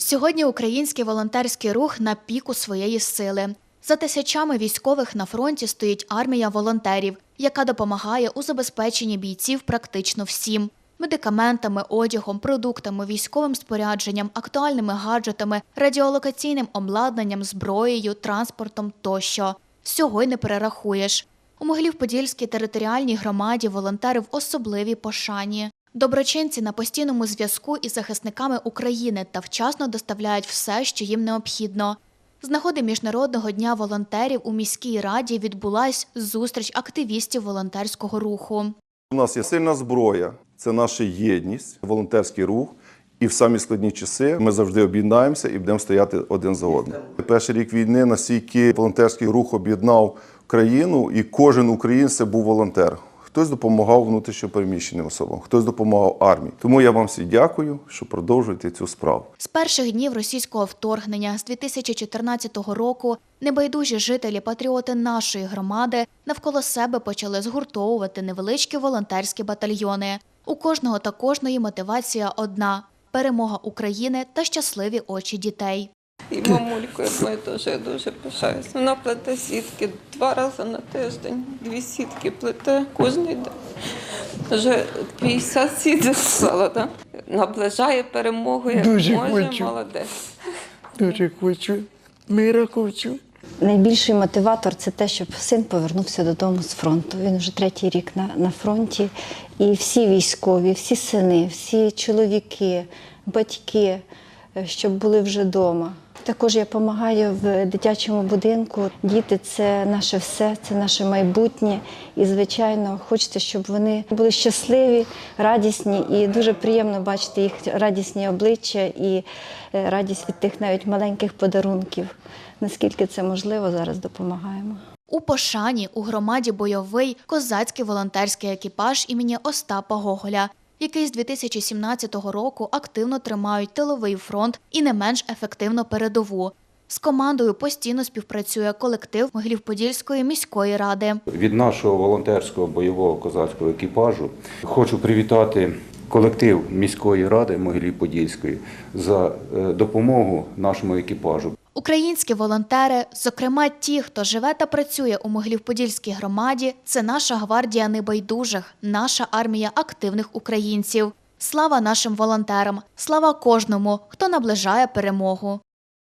Сьогодні український волонтерський рух на піку своєї сили. За тисячами військових на фронті стоїть армія волонтерів, яка допомагає у забезпеченні бійців практично всім: медикаментами, одягом, продуктами, військовим спорядженням, актуальними гаджетами, радіолокаційним обладнанням, зброєю, транспортом тощо. Всього й не перерахуєш. У Могилів-Подільській територіальній громаді волонтери в особливій пошані. Доброчинці на постійному зв'язку із захисниками України та вчасно доставляють все, що їм необхідно. З нагоди Міжнародного дня волонтерів у міській раді відбулась зустріч активістів волонтерського руху. У нас є сильна зброя, це наша єдність, волонтерський рух. І в самі складні часи ми завжди об'єднаємося і будемо стояти один за одним. Перший рік війни настільки волонтерський рух об'єднав країну, і кожен українець був волонтер. Хтось допомагав внутрішньопереміщеним особам, хтось допомагав армії. Тому я вам всі дякую, що продовжуєте цю справу. З перших днів російського вторгнення з 2014 року небайдужі жителі патріоти нашої громади навколо себе почали згуртовувати невеличкі волонтерські батальйони. У кожного та кожної мотивація одна перемога України та щасливі очі дітей. І мамулькою ми дуже дуже пишаюся. Вона плете сітки два рази на тиждень, дві сітки плете кожен день. Вже 50 сіток склала, да? наближає перемогу, як Дуже може, хочу. молодець. Дуже хочу. Мира хочу. Найбільший мотиватор це те, щоб син повернувся додому з фронту. Він вже третій рік на, на фронті. І всі військові, всі сини, всі чоловіки, батьки, е, щоб були вже вдома. Також я допомагаю в дитячому будинку. Діти це наше все, це наше майбутнє. І, звичайно, хочеться, щоб вони були щасливі, радісні, і дуже приємно бачити їх радісні обличчя і е, радість від тих навіть маленьких подарунків. Наскільки це можливо, зараз допомагаємо. У Пошані у громаді бойовий козацький волонтерський екіпаж імені Остапа Гоголя, який з 2017 року активно тримають тиловий фронт і не менш ефективно передову. З командою постійно співпрацює колектив Могилів-Подільської міської ради. Від нашого волонтерського бойового козацького екіпажу хочу привітати колектив міської ради Могилів-Подільської за е, допомогу нашому екіпажу. Українські волонтери, зокрема ті, хто живе та працює у Могилів-Подільській громаді, це наша гвардія небайдужих, наша армія активних українців. Слава нашим волонтерам! Слава кожному, хто наближає перемогу.